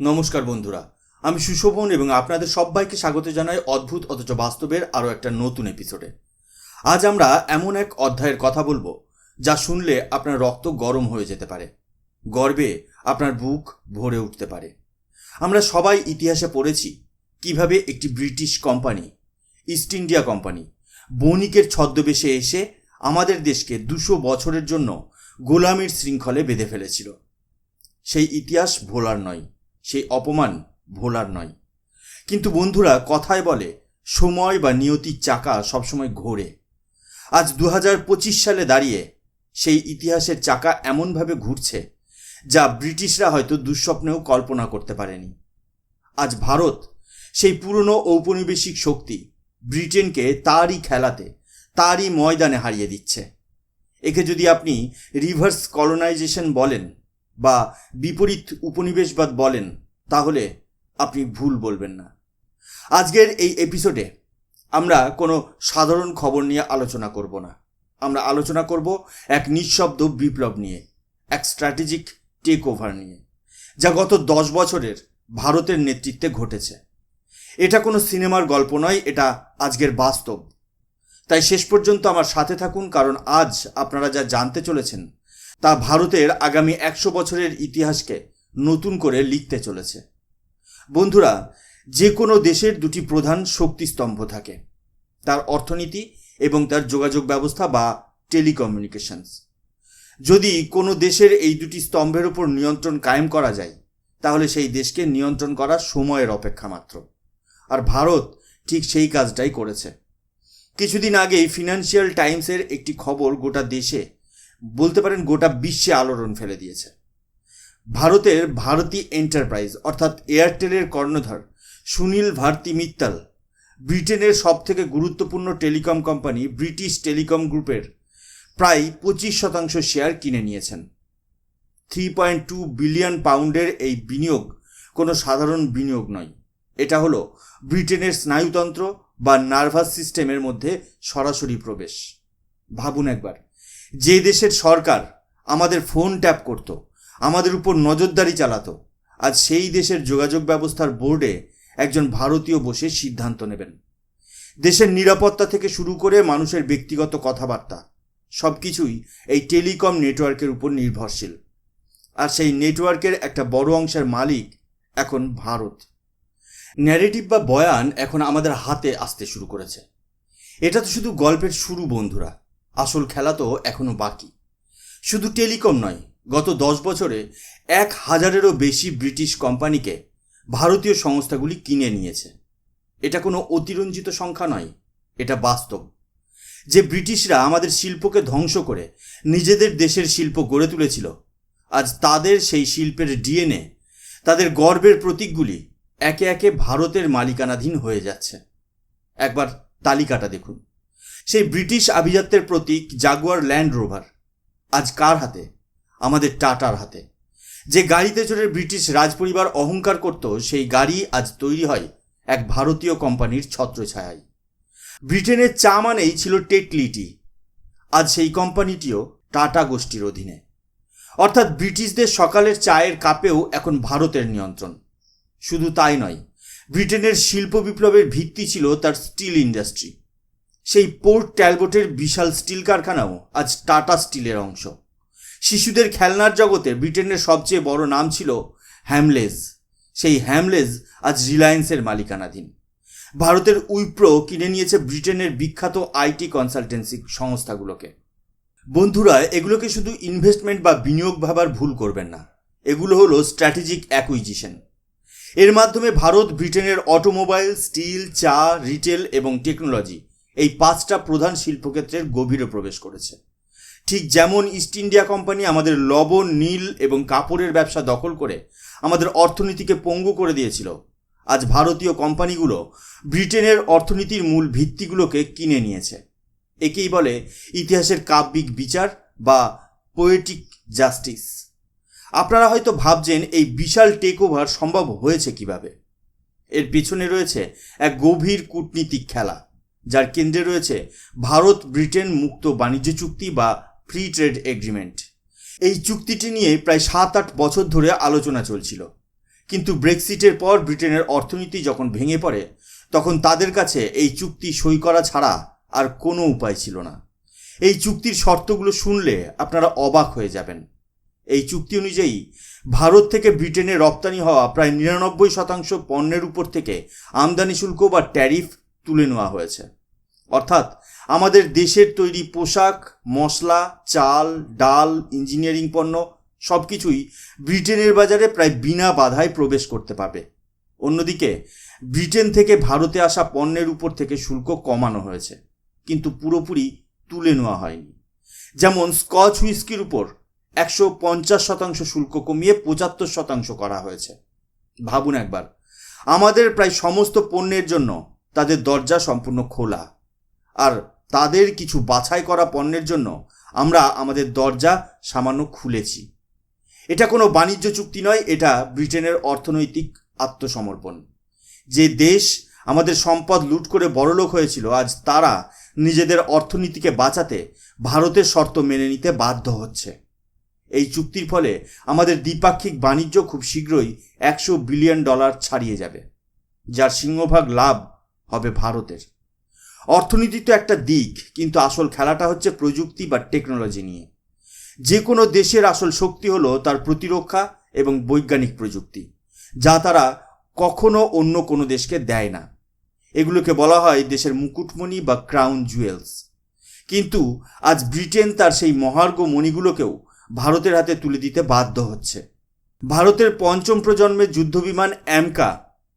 নমস্কার বন্ধুরা, আমি সুশোভন এবং আপনাদের সবাইকে স্বাগত জানাই অদ্ভুত অথচ বাস্তবের আরও একটা নতুন এপিসোডে আজ আমরা এমন এক অধ্যায়ের কথা বলব, যা শুনলে আপনার রক্ত গরম হয়ে যেতে পারে, গর্বে আপনার বুক ভরে উঠতে পারে। আমরা সবাই ইতিহাসে পড়েছি কীভাবে একটি British company East India company বণিকের ছদ্মবেশে এসে আমাদের দেশকে দুশো বছরের জন্য গোলামির শৃঙ্খলে বেঁধে ফেলেছিল। সেই ইতিহাস ভোলার নয়। সেই অপমান ভোলার নয়। কিন্তু বন্ধুরা কথায় বলে, সময় বা নিয়তির চাকা সবসময় ঘোরে। আজ দু হাজার পঁচিশ সালে দাঁড়িয়ে সেই ইতিহাসের চাকা এমনভাবে ঘুরছে, যা ব্রিটিশরা হয়তো দুঃস্বপ্নেও কল্পনা করতে পারেনি। আজ ভারত, সেই পুরনো ঔপনিবেশিক শক্তি, ব্রিটেনকে তারই খেলাতে, তারই ময়দানে হারিয়ে দিচ্ছে। একে যদি আপনি রিভার্স কলোনাইজেশন বলেন বা বিপরীত উপনিবেশবাদ বলেন, তাহলে আপনি ভুল বলবেন না। আজকের এই এপিসোডে আমরা কোনো সাধারণ খবর নিয়ে আলোচনা করব না। আমরা আলোচনা করব এক নিঃশব্দ বিপ্লব নিয়ে, এক স্ট্র্যাটেজিক টেক ওভার নিয়ে, যা গত দশ বছরের ভারতের নেতৃত্বে ঘটেছে। এটা কোনো সিনেমার গল্প নয়, এটা আজকের বাস্তব। তাই শেষ পর্যন্ত আমার সাথে থাকুন, কারণ আজ আপনারা যা জানতে চলেছেন তা ভারতের আগামী একশো বছরের ইতিহাসকে নতুন করে লিখতে চলেছে। বন্ধুরা যে কোনো দেশের দুটি প্রধান শক্তিস্তম্ভ থাকে, তার অর্থনীতি এবং তার যোগাযোগ ব্যবস্থা বা টেলিকমিউনিকেশনস। যদি কোনো দেশের এই দুটি স্তম্ভের উপর নিয়ন্ত্রণ কায়েম করা যায়, তাহলে সেই দেশকে নিয়ন্ত্রণ করা সময়ের অপেক্ষা মাত্র। আর ভারত ঠিক সেই কাজটাই করেছে। কিছুদিন আগেই ফিনান্সিয়াল টাইমসের একটি খবর গোটা দেশে বলতে পারেন গোটা বিশ্বে আলোড়ন ফেলে দিয়েছে। ভারতের ভারতী এন্টারপ্রাইজ, অর্থাৎ এয়ারটেলের কর্ণধার সুনীল ভারতী মিত্তাল, ব্রিটেনের সবথেকে গুরুত্বপূর্ণ টেলিকম কোম্পানি ব্রিটিশ টেলিকম গ্রুপের প্রায় পঁচিশ শতাংশ শেয়ার কিনে নিয়েছেন। থ্রি পয়েন্ট টু বিলিয়ন পাউন্ডের এই বিনিয়োগ কোনো সাধারণ বিনিয়োগ নয়। এটা হলো ব্রিটেনের স্নায়ুতন্ত্র বা নার্ভাস সিস্টেমের মধ্যে সরাসরি প্রবেশ। ভাবুন একবার। যে দেশের সরকার আমাদের ফোন ট্যাপ করত, আমাদের উপর নজরদারি চালাতো, আজ সেই দেশের যোগাযোগ ব্যবস্থার বোর্ডে একজন ভারতীয় বসে সিদ্ধান্ত নেবেন। দেশের নিরাপত্তা থেকে শুরু করে মানুষের ব্যক্তিগত কথাবার্তা সব কিছুই এই টেলিকম নেটওয়ার্কের উপর নির্ভরশীল। আর সেই নেটওয়ার্কের একটা বড় অংশের মালিক এখন ভারত। ন্যারেটিভ বা বয়ান এখন আমাদের হাতে আসতে শুরু করেছে। এটা তো শুধু গল্পের শুরু, বন্ধুরা। আসল খেলা তো এখনও বাকি। শুধু টেলিকম নয়, গত দশ বছরে এক হাজারেরও বেশি ব্রিটিশ কোম্পানিকে ভারতীয় সংস্থাগুলি কিনে নিয়েছে। এটা কোনো অতিরঞ্জিত সংখ্যা নয়, এটা বাস্তব। যে ব্রিটিশরা আমাদের শিল্পকে ধ্বংস করে নিজেদের দেশের শিল্প গড়ে তুলেছিল, আজ তাদের সেই শিল্পের ডিএনএ, তাদের গর্বের প্রতীকগুলি একে একে ভারতের মালিকানাধীন হয়ে যাচ্ছে। একবার তালিকাটা দেখুন। সেই ব্রিটিশ আভিজাত্যের প্রতীক জাগুয়ার ল্যান্ড রোভার। আজ কার হাতে? আমাদের টাটার হাতে। যে গাড়িতে চড়ে ব্রিটিশ রাজপরিবার অহংকার করত, সেই গাড়ি আজ তৈরি হয় এক ভারতীয় কোম্পানির ছত্রছায়ায়। ব্রিটেনের চা মানেই ছিল টেটলিটি আজ সেই কোম্পানিটিও টাটা গোষ্ঠীর অধীনে। অর্থাৎ ব্রিটিশদের সকালের চায়ের কাপেও এখন ভারতের নিয়ন্ত্রণ। শুধু তাই নয়, ব্রিটেনের শিল্প বিপ্লবের ভিত্তি ছিল তার স্টিল ইন্ডাস্ট্রি। সেই পোর্ট ট্যালবোটের বিশাল স্টিল কারখানাও আজ টাটা স্টিলের অংশ। শিশুদের খেলনার জগতে ব্রিটেনের সবচেয়ে বড় নাম ছিল হ্যামলেজ সেই হ্যামলেজ আজ রিলায়েন্সের মালিকানাধীন। ভারতের উইপ্রো কিনে নিয়েছে ব্রিটেনের বিখ্যাত আইটি কনসালটেন্সি সংস্থাগুলোকে। বন্ধুরা, এগুলোকে শুধু ইনভেস্টমেন্ট বা বিনিয়োগ ভাবার ভুল করবেন না। এগুলো হলো স্ট্র্যাটেজিক অ্যাকুইজিশন এর মাধ্যমে ভারত ব্রিটেনের অটোমোবাইল, স্টিল, চা, রিটেল এবং টেকনোলজি এই পাঁচটা প্রধান শিল্পক্ষেত্রের গভীরে প্রবেশ করেছে। ঠিক যেমন ইস্ট ইন্ডিয়া কোম্পানি আমাদের লবণ, নীল এবং কাপড়ের ব্যবসা দখল করে আমাদের অর্থনীতিকে পঙ্গু করে দিয়েছিল। আজ ভারতীয় কোম্পানিগুলো ব্রিটেনের অর্থনীতির মূল ভিত্তিগুলোকে কিনে নিয়েছে। একেই বলে ইতিহাসের কাব্যিক বিচার বা পোয়েটিক জাস্টিস আপনারা হয়তো ভাবছেন এই বিশাল টেক ওভার সম্ভব হয়েছে কীভাবে? এর পিছনে রয়েছে এক গভীর কূটনীতিক খেলা। যার কেন্দ্রে রয়েছে ভারত ব্রিটেন মুক্ত বাণিজ্য চুক্তি বা ফ্রি ট্রেড এগ্রিমেন্ট। এই চুক্তিটি নিয়ে প্রায় সাত আট বছর ধরে আলোচনা চলছিল। কিন্তু ব্রেক্সিটের পর ব্রিটেনের অর্থনীতি যখন ভেঙে পড়ে, তখন তাদের কাছে এই চুক্তি সই করা ছাড়া আর কোনো উপায় ছিল না। এই চুক্তির শর্তগুলো শুনলে আপনারা অবাক হয়ে যাবেন। এই চুক্তি অনুযায়ী ভারত থেকে ব্রিটেনে রপ্তানি হওয়া প্রায় নিরানব্বই শতাংশ পণ্যের উপর থেকে আমদানি শুল্ক বা ট্যারিফ তুলে নেওয়া হয়েছে। অর্থাৎ আমাদের দেশের তৈরি পোশাক, মশলা, চাল, ডাল, ইঞ্জিনিয়ারিং পণ্য সব কিছুই ব্রিটেনের বাজারে প্রায় বিনা বাধায় প্রবেশ করতে পারবে। অন্যদিকে, ব্রিটেন থেকে ভারতে আসা পণ্যের উপর থেকে শুল্ক কমানো হয়েছে, কিন্তু পুরোপুরি তুলে নেওয়া হয়নি। যেমন স্কচ হুইস্কির উপর একশো পঞ্চাশ শতাংশ শুল্ক কমিয়ে পঁচাত্তর শতাংশ করা হয়েছে। ভাবুন একবার, আমাদের প্রায় সমস্ত পণ্যের জন্য তাদের দরজা সম্পূর্ণ খোলা। আর তাদের কিছু বাছাই করা পণ্যের জন্য আমরা আমাদের দরজা সামান্য খুলেছি। এটা কোনো বাণিজ্য চুক্তি নয়, এটা ব্রিটেনের অর্থনৈতিক আত্মসমর্পণ। যে দেশ আমাদের সম্পদ লুট করে বড়লোক হয়েছিল, আজ তারা নিজেদের অর্থনীতিকে বাঁচাতে ভারতের শর্ত মেনে নিতে বাধ্য হচ্ছে। এই চুক্তির ফলে আমাদের দ্বিপাক্ষিক বাণিজ্য খুব শীঘ্রই একশো বিলিয়ন ডলার ছাড়িয়ে যাবে, যার সিংহভাগ লাভ হবে ভারতের। অর্থনীতি তো একটা দিক, কিন্তু আসল খেলাটা হচ্ছে প্রযুক্তি বা টেকনোলজি নিয়ে। যে কোনো দেশের আসল শক্তি হলো তার প্রতিরক্ষা এবং বৈজ্ঞানিক প্রযুক্তি, যা তারা কখনো অন্য কোনো দেশকে দেয় না। এগুলোকে বলা হয় দেশের মুকুটমণি বা ক্রাউন জুয়েলস কিন্তু আজ ব্রিটেন তার সেই মহার্ঘ মণিগুলোকেও ভারতের হাতে তুলে দিতে বাধ্য হচ্ছে। ভারতের পঞ্চম প্রজন্মের যুদ্ধবিমান অ্যামকা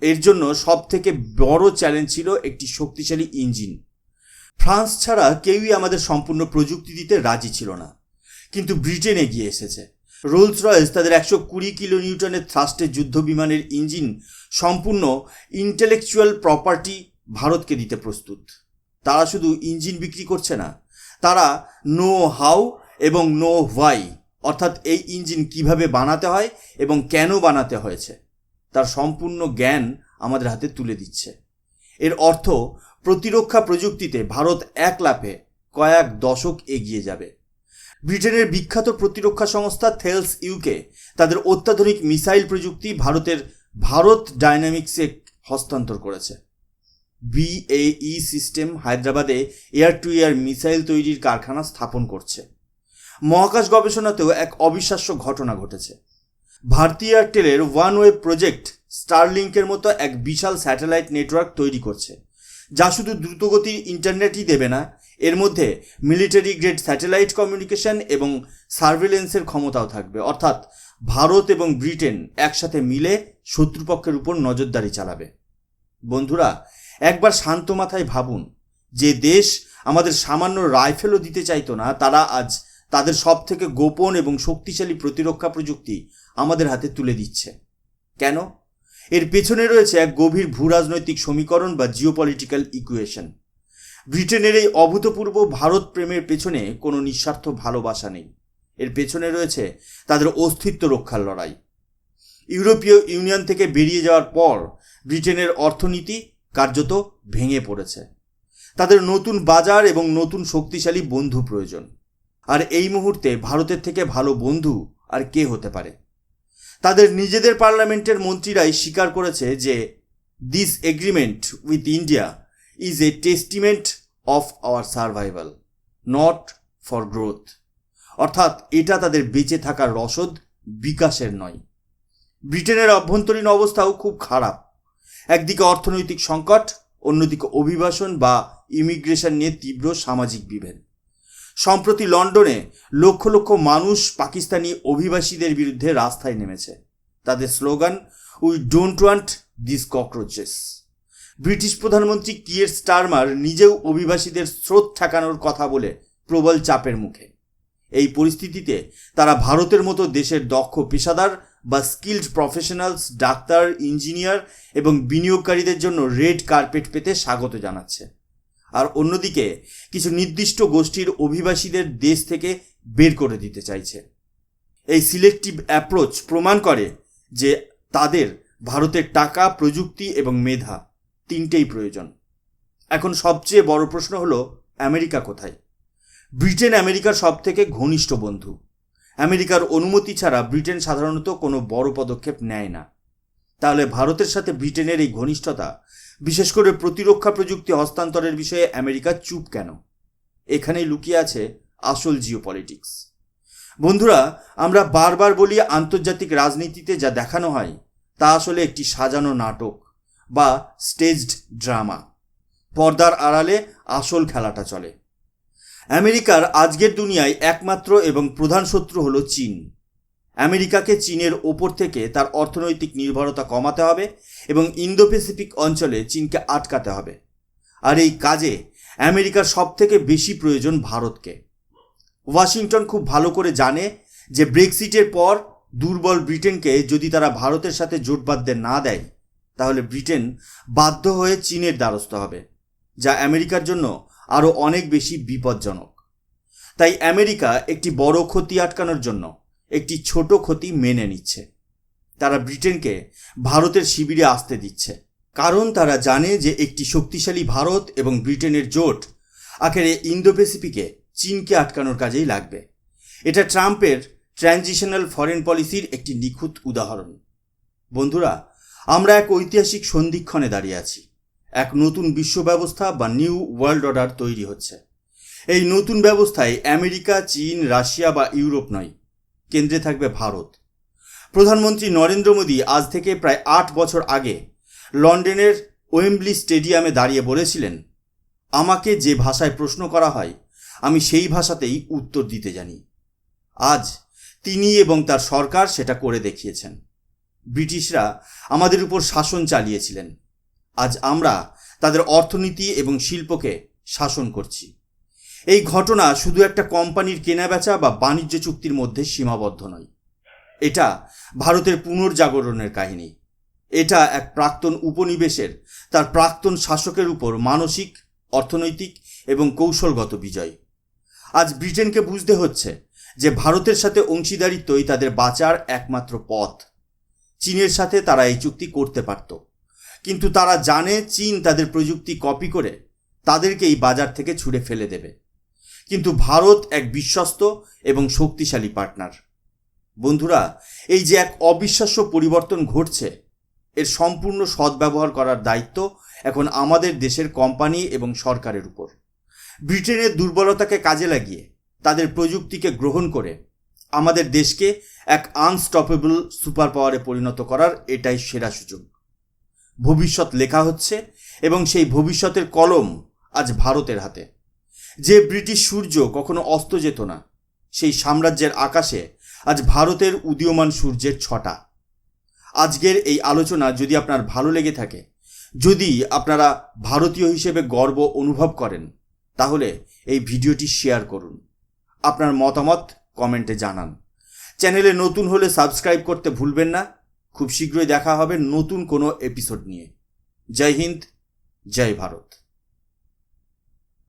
এর জন্য সব থেকে বড় চ্যালেঞ্জ ছিল একটি শক্তিশালী ইঞ্জিন ফ্রান্স ছাড়া কেউই আমাদের সম্পূর্ণ প্রযুক্তি দিতে রাজি ছিল না। কিন্তু ব্রিটেন এগিয়ে এসেছে। রোলস রয়েস তাদের একশো কুড়ি কিলো নিউটনের থ্রাস্টের যুদ্ধ বিমানের ইঞ্জিন সম্পূর্ণ ইন্টেলেকচুয়াল প্রপার্টি ভারতকে দিতে প্রস্তুত। তারা শুধু ইঞ্জিন বিক্রি করছে না, তারা নো হাউ এবং নো হোয়াই অর্থাৎ এই ইঞ্জিন কীভাবে বানাতে হয় এবং কেন বানাতে হয়েছে। তার সম্পূর্ণ জ্ঞান আমাদের হাতে তুলে দিচ্ছে। এর অর্থ, প্রতিরক্ষা প্রযুক্তিতে ভারত এক লাফে কয়েক দশক এগিয়ে যাবে। ব্রিটেনের বিখ্যাত প্রতিরক্ষা সংস্থা থেলস ইউকে তাদের অত্যাধুনিক মিসাইল প্রযুক্তি ভারতের ভারত ডাইনামিক্সে হস্তান্তর করেছে। বিএই সিস্টেম হায়দ্রাবাদে এয়ার টু এয়ার মিসাইল তৈরির কারখানা স্থাপন করছে। মহাকাশ গবেষণাতেও এক অবিশ্বাস্য ঘটনা ঘটেছে। ভারতী এয়ারটেলের ওয়ান ওয়ে প্রজেক্ট স্টারলিংকের মতো এক বিশাল স্যাটেলাইট নেটওয়ার্ক তৈরি করছে, যা শুধু দ্রুতগতির ইন্টারনেটই দেবে না, এর মধ্যে মিলিটারি গ্রেড স্যাটেলাইট কমিউনিকেশন এবং সার্ভেলেন্সের ক্ষমতাও থাকবে। অর্থাৎ ভারত এবং ব্রিটেন একসাথে মিলে শত্রুপক্ষের উপর নজরদারি চালাবে। বন্ধুরা, একবার শান্ত মাথায় ভাবুন, যে দেশ আমাদের সামান্য রাইফেলও দিতে চাইতো না, তারা আজ তাদের সব থেকে গোপন এবং শক্তিশালী প্রতিরক্ষা প্রযুক্তি আমাদের হাতে তুলে দিচ্ছে। কেন? এর পেছনে রয়েছে এক গভীর ভূরাজনৈতিক সমীকরণ বা জিওপলিটিক্যাল ইকুয়েশন ব্রিটেনের এই অভূতপূর্ব ভারত প্রেমের পেছনে কোনো নিঃস্বার্থ ভালোবাসা নেই। এর পেছনে রয়েছে তাদের অস্তিত্ব রক্ষার লড়াই। ইউরোপীয় ইউনিয়ন থেকে বেরিয়ে যাওয়ার পর ব্রিটেনের অর্থনীতি কার্যত ভেঙে পড়েছে। তাদের নতুন বাজার এবং নতুন শক্তিশালী বন্ধু প্রয়োজন। আর এই মুহূর্তে ভারতের থেকে ভালো বন্ধু আর কে হতে পারে? তাদের নিজেদের পার্লামেন্টের মন্ত্রীরাই স্বীকার করেছে যে this agreement with India is a testament of our survival not for growth অর্থাৎ এটা তাদের বেঁচে থাকার রসদ বিকাশের নয়। ব্রিটেনের অভ্যন্তরীণ অবস্থাও খুব খারাপ। একদিকে অর্থনৈতিক সংকট, অন্যদিকে অভিবাসন বা ইমিগ্রেশন নিয়ে তীব্র সামাজিক বিভেদ। সম্প্রতি লন্ডনে লক্ষ লক্ষ মানুষ পাকিস্তানি অভিবাসীদের বিরুদ্ধে রাস্তায় নেমেছে। তাদের slogan we don't want this cockroaches British প্রধানমন্ত্রী কিয়ের স্টারমার নিজেও অভিবাসীদের স্রোত ঠেকানোর কথা বলে প্রবল চাপের মুখে। এই পরিস্থিতিতে তারা ভারতের মতো দেশের দক্ষ পেশাদার বা স্কিল্ড প্রফেশনালস ডাক্তার ইঞ্জিনিয়ার এবং বিনিয়োগকারীদের জন্য রেড কার্পেট পেতে স্বাগত জানাচ্ছে। আর অন্যদিকে কিছু নির্দিষ্ট গোষ্ঠীর অভিবাসীদের দেশ থেকে বের করে দিতে চাইছে। এই সিলেক্টিভ অ্যাপ্রোচ প্রমাণ করে যে তাদের ভারতের টাকা, প্রযুক্তি এবং মেধা তিনটেই প্রয়োজন। এখন সবচেয়ে বড় প্রশ্ন হলো, আমেরিকা কোথায়? ব্রিটেন আমেরিকার সব থেকে ঘনিষ্ঠ বন্ধু। আমেরিকার অনুমতি ছাড়া ব্রিটেন সাধারণত কোনো বড় পদক্ষেপ নেয় না। তাহলে ভারতের সাথে ব্রিটেনের এই ঘনিষ্ঠতা বিশেষ করে প্রতিরক্ষা প্রযুক্তি হস্তান্তরের বিষয়ে আমেরিকা চুপ কেন? এখানেই লুকিয়ে আছে আসল জিও পলিটিক্স বন্ধুরা, আমরা বারবার বলি আন্তর্জাতিক রাজনীতিতে যা দেখানো হয়, তা আসলে একটি সাজানো নাটক বা স্টেজড ড্রামা। পর্দার আড়ালে আসল খেলাটা চলে। আমেরিকার আজকের দুনিয়ায় একমাত্র এবং প্রধান শত্রু হলো চীন। আমেরিকাকে চীনের ওপর থেকে তার অর্থনৈতিক নির্ভরতা কমাতে হবে এবং ইন্দো প্যাসিফিক অঞ্চলে চীনকে আটকাতে হবে। আর এই কাজে আমেরিকার সব থেকে বেশি প্রয়োজন ভারতকে। ওয়াশিংটন খুব ভালো করে জানে যে ব্রেক্সিটের পর দুর্বল ব্রিটেনকে যদি তারা ভারতের সাথে জোট বাঁধতে না দেয়, তাহলে ব্রিটেন বাধ্য হয়ে চীনের দ্বারস্থ হবে, যা আমেরিকার জন্য আরও অনেক বেশি বিপজ্জনক। তাই আমেরিকা একটি বড় ক্ষতি আটকানোর জন্য একটি ছোট ক্ষতি মেনে নিচ্ছে। তারা ব্রিটেনকে ভারতের শিবিরে আসতে দিচ্ছে। কারণ তারা জানে যে একটি শক্তিশালী ভারত এবং ব্রিটেনের জোট আখেরে ইন্দো প্যাসিফিকে চীনকে আটকানোর কাজেই লাগবে। এটা ট্রাম্পের ট্রানজিশনাল ফরেন পলিসির একটি নিখুঁত উদাহরণ। বন্ধুরা, আমরা এক ঐতিহাসিক সন্ধিক্ষণে দাঁড়িয়ে আছি। এক নতুন বিশ্ব ব্যবস্থা বা নিউ ওয়ার্ল্ড অর্ডার তৈরি হচ্ছে। এই নতুন ব্যবস্থায় আমেরিকা, চীন, রাশিয়া বা ইউরোপ নয় কেন্দ্রে থাকবে ভারত। প্রধানমন্ত্রী নরেন্দ্র মোদী আজ থেকে প্রায় আট বছর আগে লন্ডনের ওয়েম্বলি স্টেডিয়ামে দাঁড়িয়ে বলেছিলেন, আমাকে যে ভাষায় প্রশ্ন করা হয়, আমি সেই ভাষাতেই উত্তর দিতে জানি। আজ তিনি এবং তার সরকার সেটা করে দেখিয়েছেন। ব্রিটিশরা আমাদের উপর শাসন চালিয়েছিলেন। আজ আমরা তাদের অর্থনীতি এবং শিল্পকে শাসন করছি। এই ঘটনা শুধু একটা কোম্পানির কেনাবেচা বা বাণিজ্য চুক্তির মধ্যে সীমাবদ্ধ নয়। এটা ভারতের পুনর্জাগরণের কাহিনী। এটা এক প্রাক্তন উপনিবেশের, তার প্রাক্তন শাসকের উপর মানসিক, অর্থনৈতিক এবং কৌশলগত বিজয়। আজ ব্রিটেনকে বুঝতে হচ্ছে যে ভারতের সাথে অংশীদারিত্বই তাদের বাঁচার একমাত্র পথ। চীনের সাথে তারা এই চুক্তি করতে পারত। কিন্তু তারা জানে চীন তাদের প্রযুক্তি কপি করে তাদেরকে এই বাজার থেকে ছুঁড়ে ফেলে দেবে। কিন্তু ভারত এক বিশ্বস্ত এবং শক্তিশালী পার্টনার বন্ধুরা, এই যে এক অবিশ্বাস্য পরিবর্তন ঘটছে, এর সম্পূর্ণ সদ্ব্যবহার করার দায়িত্ব এখন আমাদের দেশের কোম্পানি এবং সরকারের উপর। ব্রিটেনের দুর্বলতাকে কাজে লাগিয়ে, তাদের প্রযুক্তিকে গ্রহণ করে, আমাদের দেশকে এক আনস্টপেবল সুপার পাওয়ারে পরিণত করার এটাই সেরা সুযোগ। ভবিষ্যৎ লেখা হচ্ছে এবং সেই ভবিষ্যতের কলম আজ ভারতের হাতে। যে ব্রিটিশ সূর্য কখনো অস্ত যেত না, সেই সাম্রাজ্যের আকাশে আজ ভারতের উদীয়মান সূর্যের ছটা। আজকের এই আলোচনা যদি আপনার ভালো লেগে থাকে, যদি আপনারা ভারতীয় হিসেবে গর্ব অনুভব করেন, তাহলে এই ভিডিওটি শেয়ার করুন। আপনার মতামত কমেন্টে জানান। চ্যানেলে নতুন হলে সাবস্ক্রাইব করতে ভুলবেন না। খুব শীঘ্রই দেখা হবে নতুন কোনো এপিসোড নিয়ে। জয় হিন্দ, জয় ভারত।